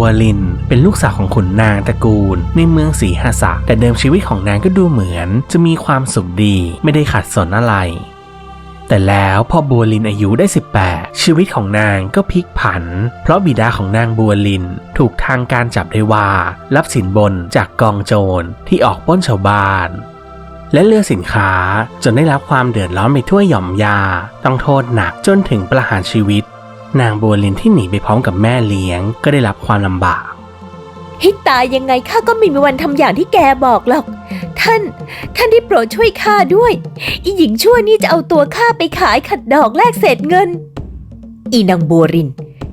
บัวลิน เป็นลูกสาวของขุนนางตระกูล ในเมืองศรีหาสะแต่เดิมชีวิตของนางก็ดูเหมือน จะมีความสุขดีไม่ได้ขัดสนอะไร แต่แล้วพอบัวลินอายุได้ 18 ชีวิตของนางก็พลิกผัน เพราะบิดาของนางบัวลินถูกทางการจับได้ว่า รับสินบนจากกองโจรที่ออกปล้นชาวบ้านและเลือกสินค้าจนได้รับความเดือดร้อนไปทั่วหย่อมยา ต้องโทษหนักจนถึงประหารชีวิต นางบัวลินที่หนีไปพร้อมกับแม่เลี้ยงก็ได้รับความลำบาก ให้ตายยังไงข้าก็ไม่มีวันทำอย่างที่แกบอกหรอก ท่าน ท่านได้โปรดช่วยข้าด้วย อีหญิงชั่วนี่จะเอาตัวข้าไปขายขัดดอกแลกเศษเงิน อีนางบัวริน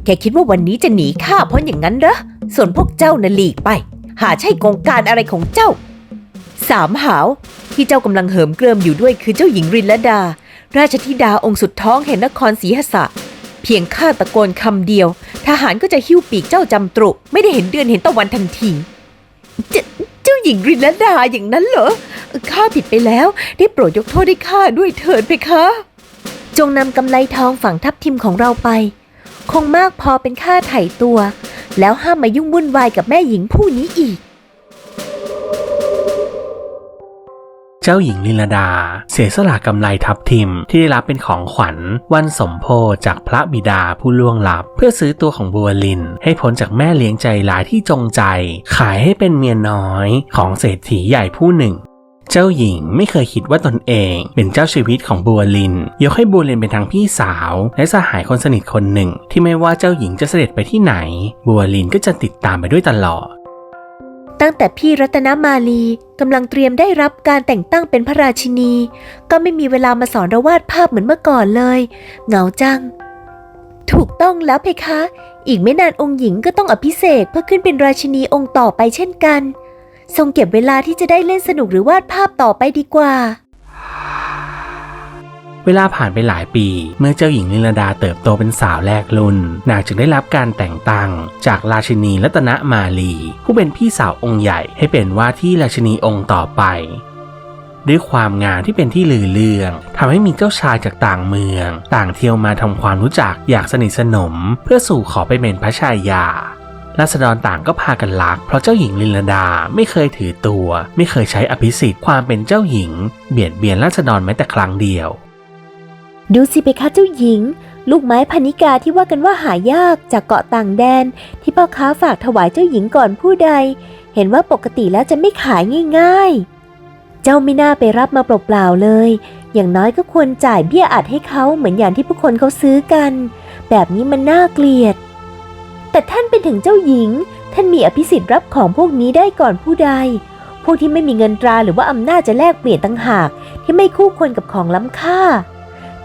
แกคิดว่าวันนี้จะหนีข้าเพราะอย่างนั้นเหรอ ส่วนพวกเจ้าน่ะหลีกไป หาใช่กงการอะไรของเจ้า สามหาวที่เจ้ากำลังเหิมเกริมอยู่ด้วยคือเจ้าหญิงรินลดา ราชธิดาองค์สุดท้องแห่งนครศรีหสะ เพียงข้าตะโกนคำเดียว ทหารก็จะหิ้วปีกเจ้าจำตรุไม่ได้เห็นเดือนเห็นตะวันทันทีเจเจ้าหญิงรินลดาอย่างนั้นเหรอข้าผิดไปแล้ว ได้โปรดยกโทษให้ข้าด้วยเถิดไปคะ จงนำกำไลทองฝังทับทิมของเราไป คงมากพอเป็นค่าไถ่ตัว แล้วห้ามมายุ่งวุ่นวายกับแม่หญิงผู้นี้อีก จ้าหญิงลินลดา เสียสละกำไรทับทิมที่ได้รับเป็นของขวัญวันสมโพจากพระบิดาผู้ล่วงลับ เพื่อซื้อตัวของบัวลิน ให้พ้นจากแม่เลี้ยงใจร้ายที่จงใจ ขายให้เป็นเมียน้อยของเศรษฐีใหญ่ผู้หนึ่งเจ้าหญิงไม่เคยคิดว่าตนเองเป็นเจ้าชีวิตของบัวลิน ยกให้บัวลินเป็นทั้งพี่สาว และสหายคนสนิทคนหนึ่ง ที่ไม่ว่าเจ้าหญิงจะเสด็จไปที่ไหน บัวลินก็จะติดตามไปด้วยตลอด ตั้งแต่พี่รัตนมาลีกำลังเตรียมได้รับการแต่งตั้งเป็นพระราชินี ก็ไม่มีเวลามาสอนระวาดภาพเหมือนเมื่อก่อนเลย เหงาจัง ถูกต้องแล้วเพคะ อีกไม่นานองค์หญิงก็ต้องอภิเษกเพื่อขึ้นเป็นราชินีองค์ต่อไปเช่นกัน ทรงเก็บเวลาที่จะได้เล่นสนุกหรือวาดภาพต่อไปดีกว่า เวลาผ่านไปหลายปี เมื่อเจ้าหญิงลินลดาเติบโตเป็นสาวแรกรุ่น นางจึงได้รับการแต่งตั้ง จากราชินีรัตนมาลี ผู้เป็นพี่สาวองค์ใหญ่ให้เป็นว่าที่ราชินีองค์ต่อไปด้วยความงามที่เป็นที่ลือเรื่องทำให้มีเจ้าชายจากต่างเมือง ต่างเที่ยวมาทำความรู้จักอยากสนิทสนม เพื่อสู่ขอไปเป็นพระชายาราษฎรต่างก็พากันรัก เพราะเจ้าหญิงลินลดาไม่เคยถือตัว ไม่เคยใช้อภิสิทธิ์ความเป็นเจ้าหญิง เบียดเบียนราษฎรแม้แต่ครั้งเดียว ดูสิเพคะเจ้าหญิง ลูกไม้พนิกาที่ว่ากันว่าหายากจากเกาะต่างแดน ที่พ่อค้าฝากถวายเจ้าหญิงก่อนผู้ใด เห็นว่าปกติแล้วจะไม่ขายง่าย ๆ เจ้าไม่น่าไปรับมาเปล่าๆเลย อย่างน้อยก็ควรจ่ายเบี้ยอัดให้เขาเหมือนอย่างที่ผู้คนเขาซื้อกัน แบบนี้มันน่าเกลียด แต่ท่านเป็นถึงเจ้าหญิง ท่านมีอภิสิทธิ์รับของพวกนี้ได้ก่อนผู้ใด พวกที่ไม่มีเงินตราหรือว่าอำนาจจะแลกเปลี่ยนต่างหาก ที่ไม่คู่ควรกับของล้ำค่า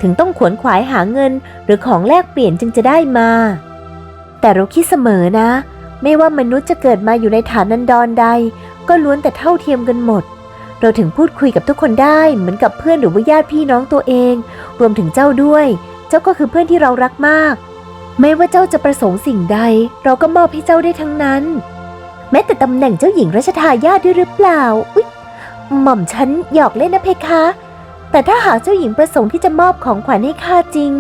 ถึงต้องขวนขวายหาเงิน หรือของแลกเปลี่ยนจึงจะได้มา แต่เราคิดเสมอนะ ไม่ว่ามนุษย์จะเกิดมาอยู่ในฐานันดรใด ก็ล้วนแต่เท่าเทียมกันหมด เราถึงพูดคุยกับทุกคนได้เหมือนกับเพื่อนหรือว่าญาติพี่น้องตัวเอง รวมถึงเจ้าด้วย เจ้าก็คือเพื่อนที่เรารักมาก ไม่ว่าเจ้าจะประสงค์สิ่งใด เราก็มอบให้เจ้าได้ทั้งนั้น แม้แต่ตำแหน่งเจ้าหญิงรัชทายาทด้วยหรือเปล่าอุ๊ยหม่อมฉันหยอกเล่นนะเพคะ แต่ถ้าหากเจ้าหญิงประสงค์ที่จะมอบของขวัญให้ข้าจริง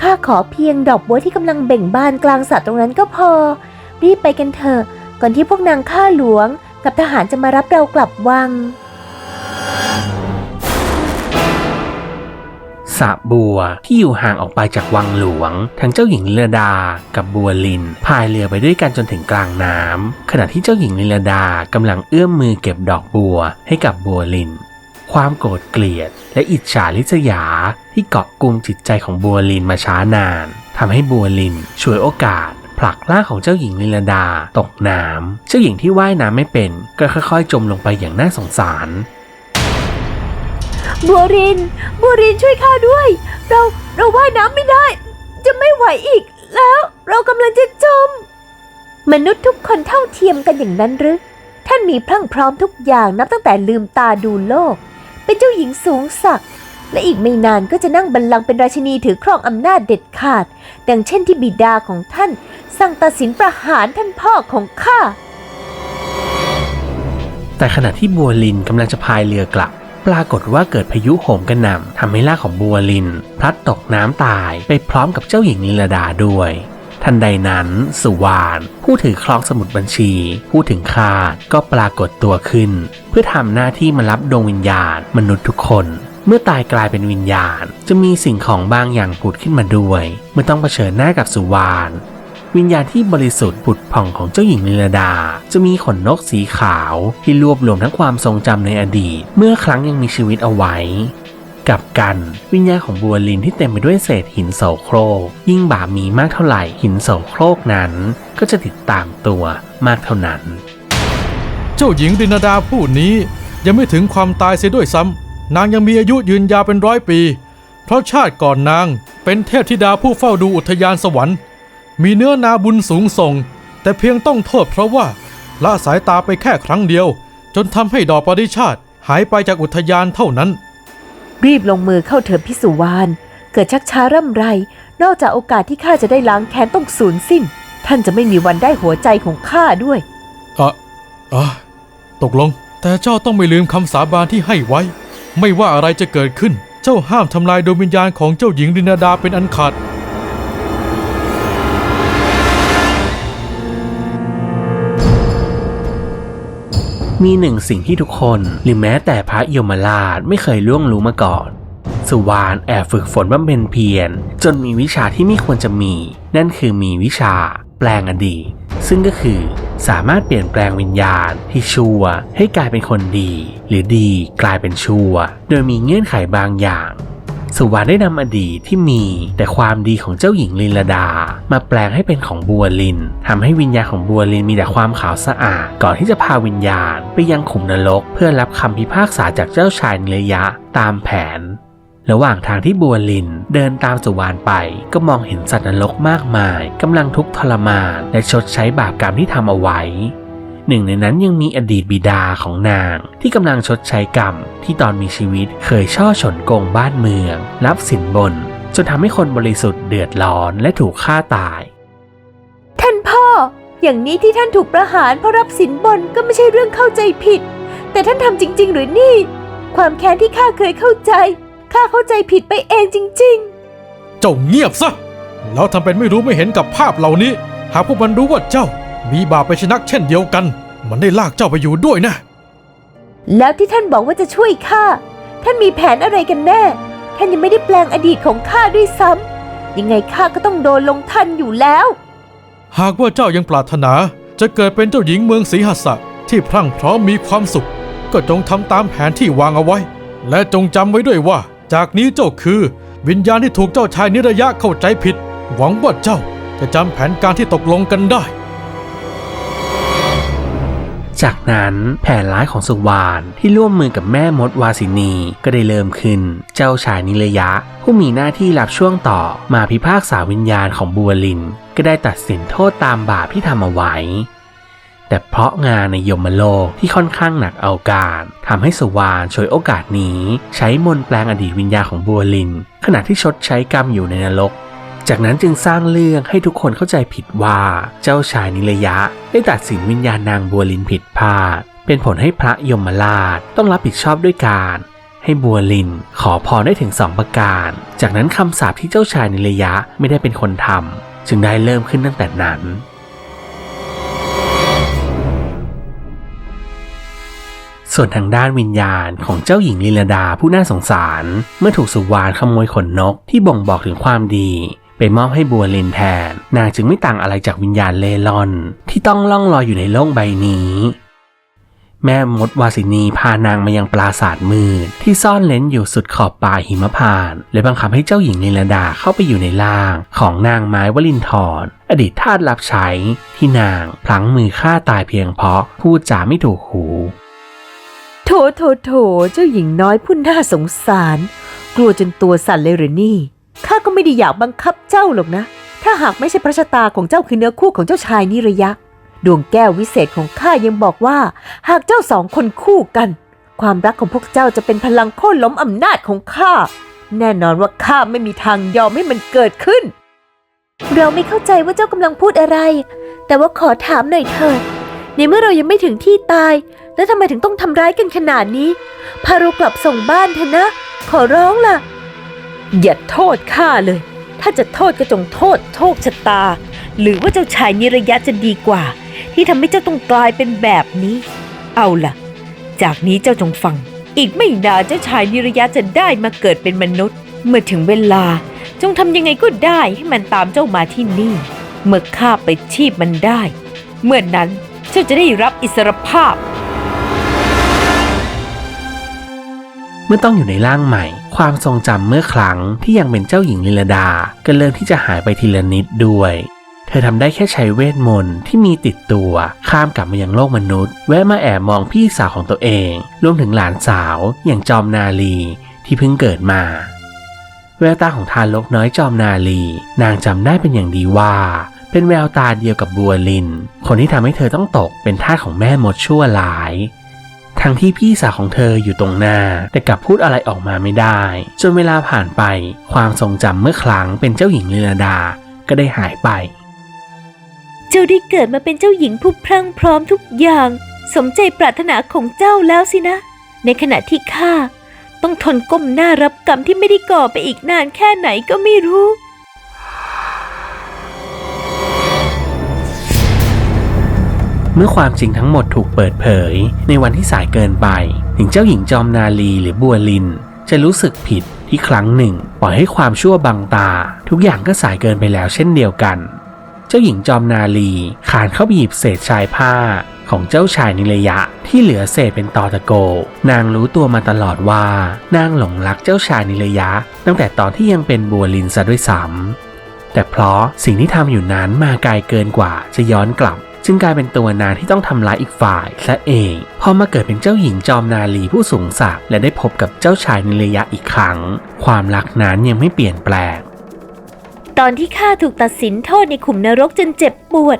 ข้าขอเพียงดอกบัวที่กำลังเบ่งบานกลางสระตรงนั้นก็พอ รีบไปกันเถอะ ก่อนที่พวกนางข้าหลวง กับทหารจะมารับเรากลับวังสระบัวที่อยู่ห่างออกไปจากวังหลวง ทั้งเจ้าหญิงลิลดา กับบัวลินพายเรือไปด้วยกันจนถึงกลางน้ำขณะที่เจ้าหญิงลิลดากำลังเอื้อมมือเก็บดอกบัวให้กับบัวลิน ความโกรธเกลียด และอิจฉาริษยาที่เกาะกลุ่มจิตใจของบัวลินมาช้านานทำให้บัวลินช่วยโอกาส ผลักร่างของเจ้าหญิงลิลดาตกน้ำเจ้าหญิงที่ว่ายน้ำไม่เป็น ก็ค่อยๆ จมลงไปอย่างน่าสงสาร บัวริน บัวรินช่วยข้าด้วย เราเราว่ายน้ำไม่ได้ จะไม่ไหวอีกแล้วเรากำลังจะจม มนุษย์ทุกคนเท่าเทียมกันอย่างนั้นหรือท่านมีพรั่งพร้อมทุกอย่างนับตั้งแต่ลืมตาดูโลก เป็นเจ้าหญิงสูงศักดิ์และอีกไม่นานก็จะนั่งบัลลังก์เป็นราชินีถือครองอำนาจเด็ดขาด ดังเช่นที่บิดาของท่าน สั่งตัดสินประหารท่านพ่อของข้า แต่ขณะที่บัวลินกำลังจะพายเรือกลับ ปรากฏว่าเกิดพายุโหมกระหน่ำทำให้ร่างของบัวลิน พลัดตกน้ำตายไปพร้อมกับเจ้าหญิงลิลดาด้วย ทันใดนั้นสุวานผู้ถือครองสมุดบัญชี ผู้ถึงคาดก็ปรากฏตัวขึ้น เพื่อทำหน้าที่มารับดวงวิญญาณมนุษย์ทุกคน เมื่อตายกลายเป็นวิญญาณ จะมีสิ่งของบางอย่างผุดขึ้นมาด้วย เมื่อต้องเผชิญหน้ากับสุวานวิญญาณที่บริสุทธิ์ผุดผ่องของเจ้าหญิงลีลาดา จะมีขนนกสีขาว ที่รวบรวมทั้งความทรงจำในอดีต เมื่อครั้งยังมีชีวิตเอาไว้ กับกันวิญญาณของบัวลินที่เต็มไปด้วยเศษหินโสโครก ยิ่งบาปมีมากเท่าไหร่หินโสโครกนั้น ก็จะติดตามตัวมากเท่านั้น เจ้าหญิงดินาดาผู้นี้ยังไม่ถึงความตายเสียด้วยซ้ำนางยังมีอายุยืนยาวเป็นร้อยปี เพราะชาติก่อนนางเป็นเทพธิดาผู้เฝ้าดูอุทยานสวรรค์ มีเนื้อนาบุญสูงส่ง แต่เพียงต้องโทษเพราะว่าละสายตาไปแค่ครั้งเดียว จนทำให้ดอกปริชาติหายไปจากอุทยานเท่านั้น รีบลงมือเข้าเถิดพิสุวานเกิดชักช้าร่ำไร นอกจากโอกาสที่ข้าจะได้ล้างแค้นต้องสูญสิ้น ท่านจะไม่มีวันได้หัวใจของข้าด้วยอะอะตกลง แต่เจ้าต้องไม่ลืมคำสาบานที่ให้ไว้ ไม่ว่าอะไรจะเกิดขึ้น เจ้าห้ามทำลายดวงวิญญาณของเจ้าหญิงดินาดาเป็นอันขาด มีหนึ่งสิ่งที่ทุกคนหรือแม้แต่พระยมราชไม่เคยล่วงรู้มาก่อน สุวานแอบฝึกฝนบำเพ็ญเพียรจนมีวิชาที่ไม่ควรจะมี นั่นคือมีวิชา แปลงอดีตซึ่งก็คือสามารถเปลี่ยนแปลงวิญญาณที่ชั่วให้กลายเป็นคนดี หรือดีกลายเป็นชั่ว โดยมีเงื่อนไขบางอย่าง สุวรรณได้นำอดีตที่มีแต่ความดีของเจ้าหญิงลินลดา มาแปลงให้เป็นของบัวลินทำให้วิญญาณของบัวลินมีแต่ความขาวสะอาด ก่อนที่จะพาวิญญาณไปยังขุมนรก เพื่อรับคำพิพากษาจากเจ้าชายนิระยะตามแผนระหว่างทางที่บัวลินเดินตามสุวรรณไป ก็มองเห็นสัตว์นรกมากมายกำลังทุกข์ทรมาน และชดใช้บาปกรรมที่ทำเอาไว้ หนึ่งในนั้นยังมีอดีตบิดาของนาง ที่กำลังชดใช้กรรม ที่ตอนมีชีวิตเคยช่อฉนโกงบ้านเมือง รับสินบน จนทำให้คนบริสุทธิ์เดือดร้อนและถูกฆ่าตาย ท่านพ่อ อย่างนี้ที่ท่านถูกประหารเพราะรับสินบนก็ไม่ใช่เรื่องเข้าใจผิด แต่ท่านทำจริง ๆ หรือนี่ ความแค้นที่ข้าเคยเข้าใจข้าเข้าใจผิดไปเองจริงเจ้าเงียบซะแล้วทำเป็นไม่รู้ไม่เห็นกับภาพเหล่านี้ หากพวกมันรู้ว่าเจ้า มีบาปไปชนักเช่นเดียวกัน มันได้ลากเจ้าไปอยู่ด้วยนะๆแล้วที่ท่านบอกว่าจะช่วยข้า ท่านมีแผนอะไรกันแน่ ท่านยังไม่ได้แปลงอดีตของข้าด้วยซ้ำ ยังไงข้าก็ต้องโดนลงทันอยู่แล้ว หากว่าเจ้ายังปรารถนาจะเกิดเป็นเจ้าหญิงเมืองศรีหัสสะที่พรั่งพร้อมมีความสุข ก็จงทำตามแผนที่วางเอาไว้ และจงจำไว้ด้วยว่า จากนี้เจ้าคือ วิญญาณที่ถูกเจ้าชายนิระยะเข้าใจผิด หวังว่าเจ้าจะจำแผนการที่ตกลงกันได้ จากนั้นแผนร้ายของสุวรรณที่ร่วมมือกับแม่มดวาสินีก็ได้เริ่มขึ้น เจ้าชายนิระยะ ผู้มีหน้าที่รับช่วงต่อมาพิพากษาวิญญาณของบัวลิน ก็ได้ตัดสินโทษตามบาปที่ทำเอาไว้ แต่เพราะงานในยมโลกที่ค่อนข้างหนักเอาการทำให้สุวรรณฉวยโอกาสนี้ ใช้มนแปลงอดีตวิญญาณของบัวลิน ขณะที่ชดใช้กรรมอยู่ในนรก จากนั้นจึงสร้างเรื่องให้ทุกคนเข้าใจผิดว่าเจ้าชายนิรยะ ได้ตัดสินวิญญาณนางบัวลินผิดพลาด เป็นผลให้พระยมราชต้องรับผิดชอบด้วยการให้บัวลินขอพรได้ถึงสองประการ จากนั้นคำสาปที่เจ้าชายนิรยะไม่ได้เป็นคนทำจึงได้เริ่มขึ้นตั้งแต่นั้นส่วนทางด้านวิญญาณของเจ้าหญิงลีลดาผู้น่าสงสาร เมื่อถูกสุวรรณขโมยขนนกที่บ่งบอกถึงความดี ไปมอบให้บัวเลนแทน นางจึงไม่ต่างอะไรจากวิญญาณเล่ร่อน ที่ต้องล่องลอยอยู่ในโลกใบนี้ แม่มดวาสินีพานางมายังปราสาทมืดที่ซ่อนเลนอยู่สุดขอบป่าหิมพานและบังคับให้เจ้าหญิงลีลดาเข้าไปอยู่ในร่าง ของนางไม้วลินทรอดีตทาสรับใช้ที่นางพลั้งมือฆ่าตายเพียงเพราะพูดจาไม่ถูกหูโถโถโถเจ้าหญิงน้อยผู้น่าสงสาร กลัวจนตัวสั่นเลยหรือนี่ ก็ไม่ได้อยากบังคับเจ้าหรอกนะ ถ้าหากไม่ใช่พระชะตาของเจ้าคือเนื้อคู่ของเจ้าชายนิระยะดวงแก้ววิเศษของข้ายังบอกว่า หากเจ้าสองคนคู่กัน ความรักของพวกเจ้าจะเป็นพลังโค่นล้มอำนาจของข้า แน่นอนว่าข้าไม่มีทางยอมให้มันเกิดขึ้น เราไม่เข้าใจว่าเจ้ากำลังพูดอะไร แต่ว่าขอถามหน่อยเถิดในเมื่อเรายังไม่ถึงที่ตาย แล้วทำไมถึงต้องทำร้ายกันขนาดนี้ พาเรากลับส่งบ้านเถอะนะ ขอร้องล่ะ อย่าโทษข้าเลย ถ้าจะโทษก็จงโทษโชคชะตา หรือว่าเจ้าชายนิระยะจะดีกว่า ที่ทำให้เจ้าต้องกลายเป็นแบบนี้ เอาล่ะ จากนี้เจ้าจงฟัง อีกไม่นานเจ้าชายนิระยะจะได้มาเกิดเป็นมนุษย์ เมื่อถึงเวลา จงทำยังไงก็ได้ให้มันตามเจ้ามาที่นี่ เมื่อข้าไปชีพมันได้ เมื่อนั้นเจ้าจะได้รับอิสรภาพ เมื่อต้องอยู่ในร่างใหม่ ความทรงจำเมื่อครั้งที่ยังเป็นเจ้าหญิงลิลดา ก็เริ่มที่จะหายไปทีละนิดด้วย เธอทำได้แค่ใช้เวทมนต์ที่มีติดตัวข้ามกลับมายังโลกมนุษย์ แวะมาแอบมองพี่สาวของตัวเอง รวมถึงหลานสาวอย่างจอมนาลีที่เพิ่งเกิดมาแววตาของทารกน้อยจอมนาลี นางจำได้เป็นอย่างดีว่า เป็นแววตาเดียวกับบัวลิน คนที่ทำให้เธอต้องตกเป็นทาสของแม่มดชั่วร้าย ทั้งที่พี่สาวของเธออยู่ตรงหน้า แต่กลับพูดอะไรออกมาไม่ได้ จนเวลาผ่านไป ความทรงจำเมื่อครั้งเป็นเจ้าหญิงลีลาดา ก็ได้หายไป เจ้าได้เกิดมาเป็นเจ้าหญิงผู้พรั่งพร้อมทุกอย่าง สมใจปรารถนาของเจ้าแล้วสินะ ในขณะที่ข้าต้องทนก้มหน้ารับกรรมที่ไม่ได้ก่อไปอีกนานแค่ไหนก็ไม่รู้ เมื่อความจริงทั้งหมดถูกเปิดเผย ในวันที่สายเกินไป ถึงเจ้าหญิงจอมนาลีหรือบัวลิน จะรู้สึกผิดที่ครั้งหนึ่ง ปล่อยให้ความชั่วบังตา ทุกอย่างก็สายเกินไปแล้วเช่นเดียวกัน เจ้าหญิงจอมนาลีขานเข้าไปหยิบเศษชายผ้าของเจ้าชายนิระยะที่เหลือเศษเป็นตอตะโก นางรู้ตัวมาตลอดว่านางหลงรักเจ้าชายนิระยะ ตั้งแต่ตอนที่ยังเป็นบัวลินซะด้วยซ้ำแต่เพราะสิ่งที่ทำอยู่นั้นมาไกลเกินกว่าจะย้อนกลับ จึงกลายเป็นตัวนางที่ต้องทำร้ายอีกฝ่ายซะเองพอมาเกิดเป็นเจ้าหญิงจอมนาลีผู้สูงศักดิ์และได้พบกับเจ้าชายนิระยะอีกครั้ง ความรักนั้นยังไม่เปลี่ยนแปลง ตอนที่ข้าถูกตัดสินโทษในขุมนรกจนเจ็บปวด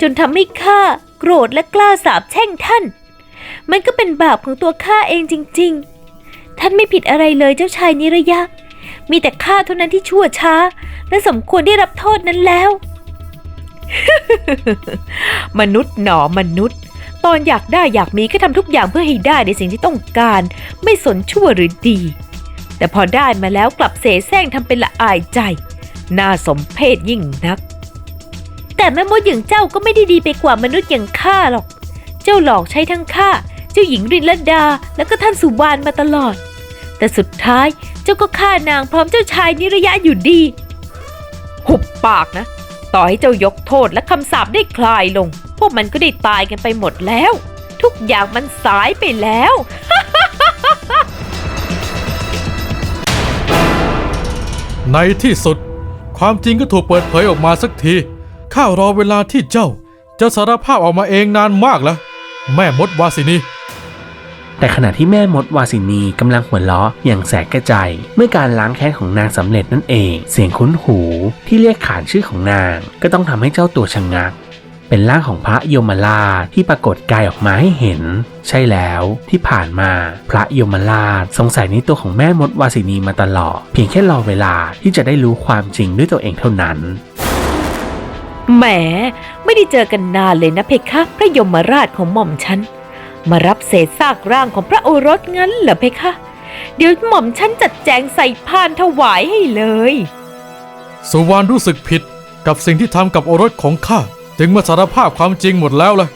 จนทำให้ข้าโกรธและกล้าสาบแช่งท่าน มันก็เป็นบาปของตัวข้าเองจริง ๆ ท่านไม่ผิดอะไรเลยเจ้าชายนิระยะ มีแต่ข้าเท่านั้นที่ชั่วช้า และสมควรได้รับโทษนั้นแล้ว มนุษย์หนอมนุษย์ ตอนอยากได้อยากมีก็ทำทุกอย่างเพื่อให้ได้ในสิ่งที่ต้องการ ไม่สนชั่วหรือดี แต่พอได้มาแล้วกลับเสแสร้งทำเป็นละอายใจ น่าสมเพชยิ่งนัก แต่แม่มดอย่างเจ้าก็ไม่ได้ดีไปกว่ามนุษย์อย่างข้าหรอก เจ้าหลอกใช้ทั้งข้าเจ้าหญิงรินลดา แล้วก็ท่านสุวานมาตลอด แต่สุดท้ายเจ้าก็ฆ่านางพร้อมเจ้าชายนิระยะอยู่ดี หุบปากนะ ต่อให้เจ้ายกโทษและคำสาปได้คลายลง พวกมันก็ได้ตายกันไปหมดแล้ว ทุกอย่างมันสายไปแล้ว ในที่สุด ความจริงก็ถูกเปิดเผยออกมาสักที ข้ารอเวลาที่เจ้า จะสารภาพออกมาเองนานมากแล้ว แม่มดวาสินี แต่ขณะที่แม่มดวาสินีกำลังหัวเราะอย่างแสกกระจเมื่อการล้างแค้นของนางสำเร็จนั่นเอง เสียงคุ้นหูที่เรียกขานชื่อของนาง ก็ต้องทำให้เจ้าตัวชะงงัก เป็นร่างของพระยมราชที่ปรากฏกายออกมาให้เห็น ใช่แล้วที่ผ่านมาพระยมราชสงสัยในตัวของแม่มดวาสินีมาตลอด เพียงแค่รอเวลาที่จะได้รู้ความจริงด้วยตัวเองเท่านั้นแหมไม่ได้เจอกันนานเลยนะเพคะ พระยมราชของหม่อมฉัน มารับเศษซากร่างของพระโอรสงั้นเหรอเพคะ เดี๋ยวหม่อมฉันจัดแจงใส่พานถวายให้เลย สุวรรณรู้สึกผิดกับสิ่งที่ทำกับโอรสของข้าจึงมาสารภาพความจริงหมดแล้วล่ะ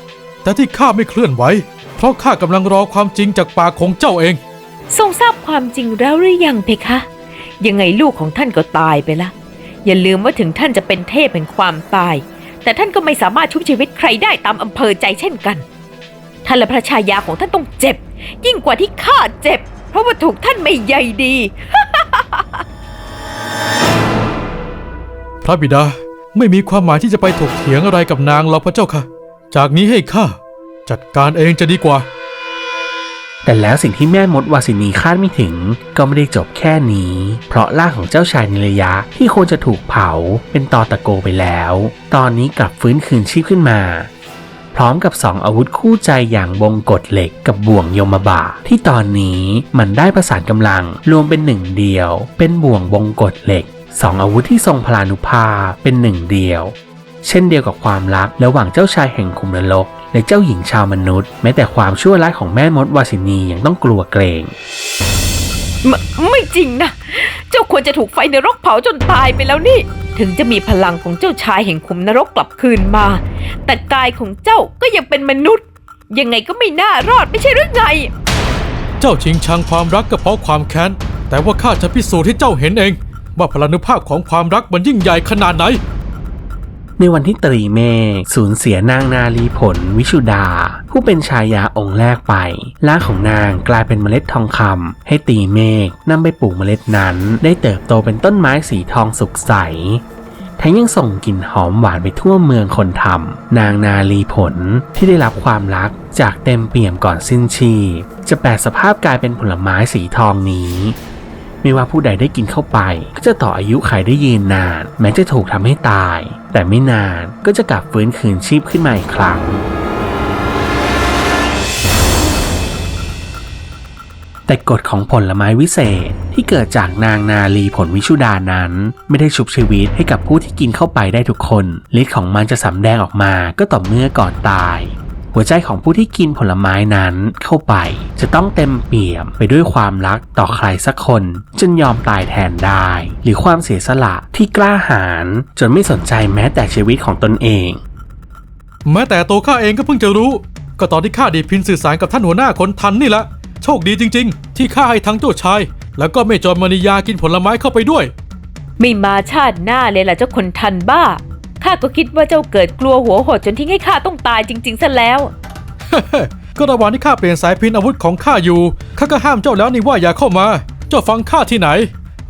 แต่ที่ข้าไม่เคลื่อนไหวเพราะข้ากำลังรอความจริงจากปากของเจ้าเอง ทรงทราบความจริงแล้วหรือยังเพคะ ยังไงลูกของท่านก็ตายไปละ อย่าลืมว่าถึงท่านจะเป็นเทพแห่งความตาย แต่ท่านก็ไม่สามารถชุบชีวิตใครได้ตามอำเภอใจเช่นกัน ท่านและพระชายาของท่านต้องเจ็บ ยิ่งกว่าที่ข้าเจ็บ เพราะว่าถูกท่านไม่ใยดี พระบิดาไม่มีความหมายที่จะไปถกเถียงอะไรกับนางหรอกพระเจ้าค่ะ จากนี้ให้ข้าจัดการเองจะดีกว่า แต่แล้วสิ่งที่แม่มดวาสินีคาดไม่ถึงก็ไม่ได้จบแค่นี้ เพราะร่างของเจ้าชายนิระยะที่ควรจะถูกเผาเป็นตอตะโกไปแล้ว ตอนนี้กลับฟื้นคืนชีพขึ้นมา พร้อมกับสองอาวุธคู่ใจอย่างบงกฎเหล็กกับบ่วงยมบาที่ตอนนี้มันได้ประสานกำลังรวมเป็นหนึ่งเดียว เป็นบ่วงบงกฎเหล็กสองอาวุธที่ทรงพลานุภาพเป็นหนึ่งเดียว เช่นเดียวกับความรักระหว่างเจ้าชายแห่งขุมนรกและเจ้าหญิงชาวมนุษย์ แม้แต่ความชั่วร้ายของแม่มดวาสินียังต้องกลัวเกรงไมไม่จริงนะ เจ้าควรจะถูกไฟในรกเผาจนตายไปแล้วนี่ ถึงจะมีพลังของเจ้าชายแห่งขุมนรกกลับคืนมา แต่กายของเจ้าก็ยังเป็นมนุษย์ ยังไงก็ไม่น่ารอดไม่ใช่หรือไง เจ้าชิงชังความรักก็เพราะความแค้น แต่ว่าข้าจะพิสูจน์ให้เจ้าเห็นเอง ว่าพลานุภาพของความรักมันยิ่งใหญ่ขนาดไหน ในวันที่ตรีเมฆสูญเสียนางนาลีผลวิชุดา ผู้เป็นชายาองค์แรกไปร่างของนางกลายเป็นเมล็ดทองคำให้ตรีเมฆนำไปปลูกเมล็ดนั้น ได้เติบโตเป็นต้นไม้สีทองสุกใสทั้งยังส่งกลิ่นหอมหวานไปทั่วเมืองคนทำนางนาลีผลที่ได้รับความรักจากเต็มเปี่ยมก่อนสิ้นชีพจะแปลสภาพกลายเป็นผลไม้สีทองนี้ ไม่ว่าผู้ใดได้กินเข้าไป ก็จะต่ออายุไขได้ยืนนาน แม้จะถูกทำให้ตาย แต่ไม่นานก็จะกลับฟื้นคืนชีพขึ้นมาอีกครั้ง แต่กฎของผลไม้วิเศษที่เกิดจากนางนาลีผลวิชุดานั้น ไม่ได้ชุบชีวิตให้กับผู้ที่กินเข้าไปได้ทุกคนฤทธิ์ของมันจะสำแดงออกมาก็ต่อเมื่อก่อนตาย หัวใจของผู้ที่กินผลไม้นั้นเข้าไป จะต้องเต็มเปี่ยมไปด้วยความรักต่อใครสักคนจนยอมตายแทนได้ หรือความเสียสละที่กล้าหาญจนไม่สนใจแม้แต่ชีวิตของตนเอง แม้แต่ตัวข้าเองก็เพิ่งจะรู้ ก็ตอนที่ข้าดีดพินสื่อสารกับท่านหัวหน้าคนทันนี่แหละโชคดีจริง ๆ ที่ข้าให้ทั้งเจ้าชาย แล้วก็ไม่จอนมณียากินผลไม้เข้าไปด้วย ไม่มาชาติหน้าเลยล่ะเจ้าคนทันบ้า ข้าก็คิดว่าเจ้าเกิดกลัวหัวหดจนทิ้งให้ข้าต้องตายจริง ๆซะแล้ว ก็ระหว่างที่ข้าเปลี่ยนสายพินอาวุธของข้าอยู่ข้าก็ห้ามเจ้าแล้วนี่ว่าอย่าเข้ามา เจ้าฟังข้าที่ไหน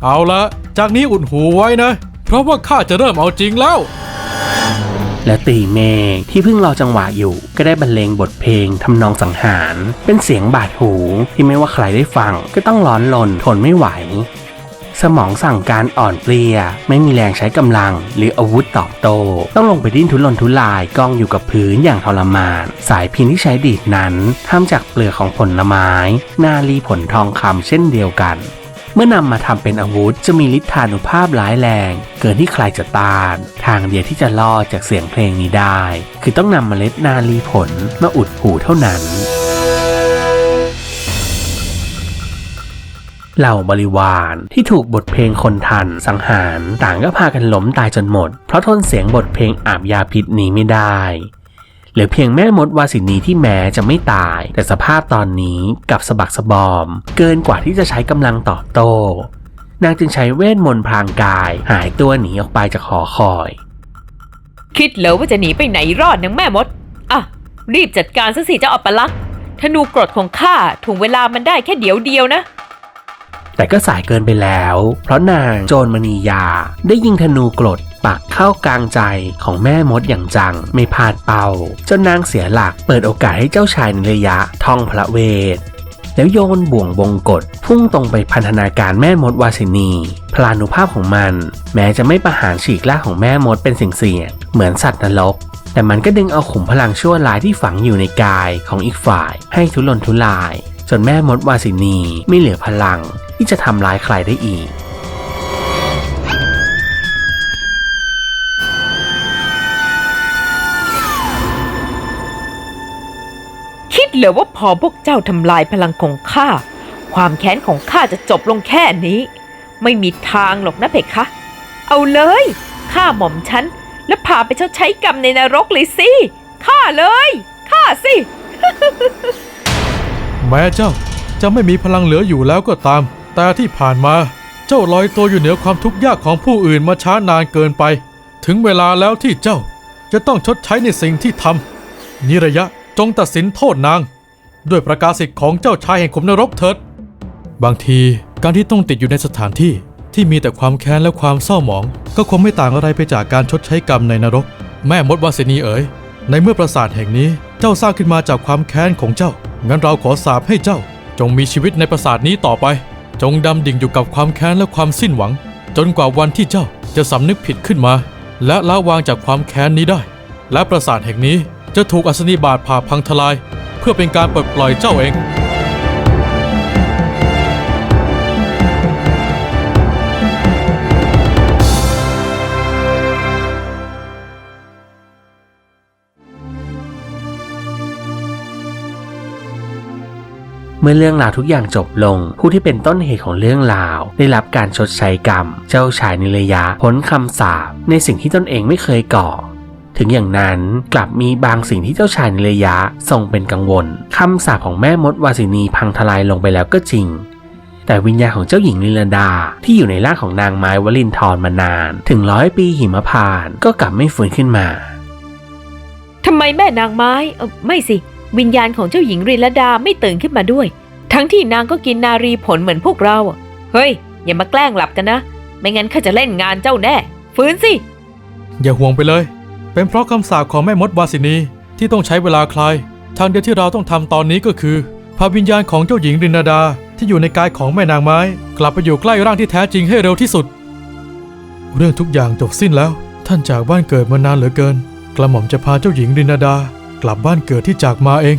เอาละจากนี้อุ่นหูไว้นะ เพราะว่าข้าจะเริ่มเอาจริงแล้ว และตีเมฆที่เพิ่งรอจังหวะอยู่ ก็ได้บรรเลงบทเพลงทำนองสังหาร เป็นเสียงบาดหูที่ไม่ว่าใครได้ฟังก็ต้องร้อนลนทนไม่ไหว สมองสั่งการอ่อนเปลี่ย ไม่มีแรงใช้กำลัง หรืออาวุธตอบโต้ต้องลงไปดิ้นทุรนทุรายกองอยู่กับพื้นอย่างทรมาน สายพินที่ใช้ดีดนั้นทำจากเปลือกของผลไม้ นาลีผลทองคำเช่นเดียวกันเมื่อนำมาทำเป็นอาวุธจะมีฤทธานุภาพร้ายแรง เกินที่ใครจะต้าน ทางเดียวที่จะรอดจากเสียงเพลงนี้ได้ คือต้องนำเมล็ดนาลีผลมาอุดหูเท่านั้น เหล่าบริวารที่ถูกบทเพลงคนทันสังหารต่างก็พากันล้มตายจนหมด เพราะทนเสียงบทเพลงอาบยาพิษนี้ไม่ได้เหลือเพียงแม่มดวาสินีที่แม้จะไม่ตาย แต่สภาพตอนนี้กับสะบักสะบอม เกินกว่าที่จะใช้กำลังตอบโต้ นางจึงใช้เวทมนต์พรางกายหายตัวหนีออกไปจากหอคอย คิดเหรอว่าจะหนีไปไหนรอดนางแม่มด อะ รีบจัดการซะสิเจ้าอัปลักษ์ธนูกรดของข้าถ่วงเวลามันได้แค่เดี๋ยวเดียวนะ แต่ก็สายเกินไปแล้ว เพราะนางโจรมณียา ได้ยิงธนูกรดปักเข้ากลางใจของแม่มดอย่างจังไม่พลาดเป้า จนนางเสียหลักเปิดโอกาสให้เจ้าชายในระยะท่องพระเวท แล้วโยนบ่วงบงกฎพุ่งตรงไปพันธนาการแม่มดวาสินีพลานุภาพของมัน แม้จะไม่ประหารฉีกล่าของแม่มดเป็นสิ่งเสี่ยงเหมือนสัตว์นรกแต่มันก็ดึงเอาขุมพลังชั่วร้ายที่ฝังอยู่ในกายของอีกฝ่าย ให้ทุรนทุราย จนแม่มดวาสินีไม่เหลือพลัง ที่จะทำร้ายใครได้อีก คิดเหรอว่าพอพวกเจ้าทำลายพลังของข้า ความแค้นของข้าจะจบลงแค่นี้ ไม่มีทางหรอกนะเพคะ เอาเลยฆ่าหม่อมฉัน แล้วพาไปชดใช้กรรมในนรกเลยสิฆ่าเลยฆ่าสิ แม้เจ้าจะไม่มีพลังเหลืออยู่แล้วก็ตาม แต่ที่ผ่านมาเจ้าลอยตัวอยู่เหนือความทุกข์ยากของผู้อื่นมาช้านานเกินไป ถึงเวลาแล้วที่เจ้าจะต้องชดใช้ในสิ่งที่ทำนิระยะจงตัดสินโทษนาง ด้วยประกาศสิทธิ์ของเจ้าชายแห่งขุมนรกเถิด บางทีการที่ต้องติดอยู่ในสถานที่ที่มีแต่ความแค้นและความเศร้าหมอง ก็คงไม่ต่างอะไรไปจากการชดใช้กรรมในนรก แม่มดวาสินีเอ๋ยในเมื่อปราสาทแห่งนี้เจ้าสร้างขึ้นมาจากความแค้นของเจ้า งั้นเราขอสาปให้เจ้า จงมีชีวิตในปราสาทนี้ต่อไป จงดำดิ่งอยู่กับความแค้นและความสิ้นหวัง จนกว่าวันที่เจ้าจะสำนึกผิดขึ้นมา และละวางจากความแค้นนี้ได้ และปราสาทแห่งนี้จะถูกอัศนีบาทผ่าพังทลาย เพื่อเป็นการปลดปล่อยเจ้าเอง เมื่อเรื่องราวทุกอย่างจบลง ผู้ที่เป็นต้นเหตุของเรื่องราว ได้รับการชดใช้กรรม เจ้าชายนิรยะพ้นคำสาปในสิ่งที่ตนเองไม่เคยก่อถึงอย่างนั้นกลับมีบางสิ่งที่เจ้าชายนิรยะทรงเป็นกังวลคำสาปของแม่มดวาสินีพังทลายลงไปแล้วก็จริง แต่วิญญาณของเจ้าหญิงลิลดาที่อยู่ในร่างของนางไม้วลินทรมานาน ถึงร้อยปีหิมพานก็กลับไม่ฟื้นขึ้นมาทำไมแม่นางไม้เออไม่สิ วิญญาณของเจ้าหญิงรินลดาไม่ตื่นขึ้นมาด้วย ทั้งที่นางก็กินนารีผลเหมือนพวกเรา เฮ้ย อย่ามาแกล้งหลับกันนะ ไม่งั้นข้าจะเล่นงานเจ้าแน่ ฟื้นสิ อย่าห่วงไปเลย เป็นเพราะคำสาปของแม่มดวาสินีที่ต้องใช้เวลาคลาย ทางเดียวที่เราต้องทำตอนนี้ก็คือ พาวิญญาณของเจ้าหญิงรินาดาที่อยู่ในกายของแม่นางไม้ กลับไปอยู่ใกล้ร่างที่แท้จริงให้เร็วที่สุด เรื่องทุกอย่างจบสิ้นแล้ว ท่านจากบ้านเกิดมานานเหลือเกิน กระหม่อมจะพาเจ้าหญิงรินาดา กลับบ้านเกิดที่จากมาเอง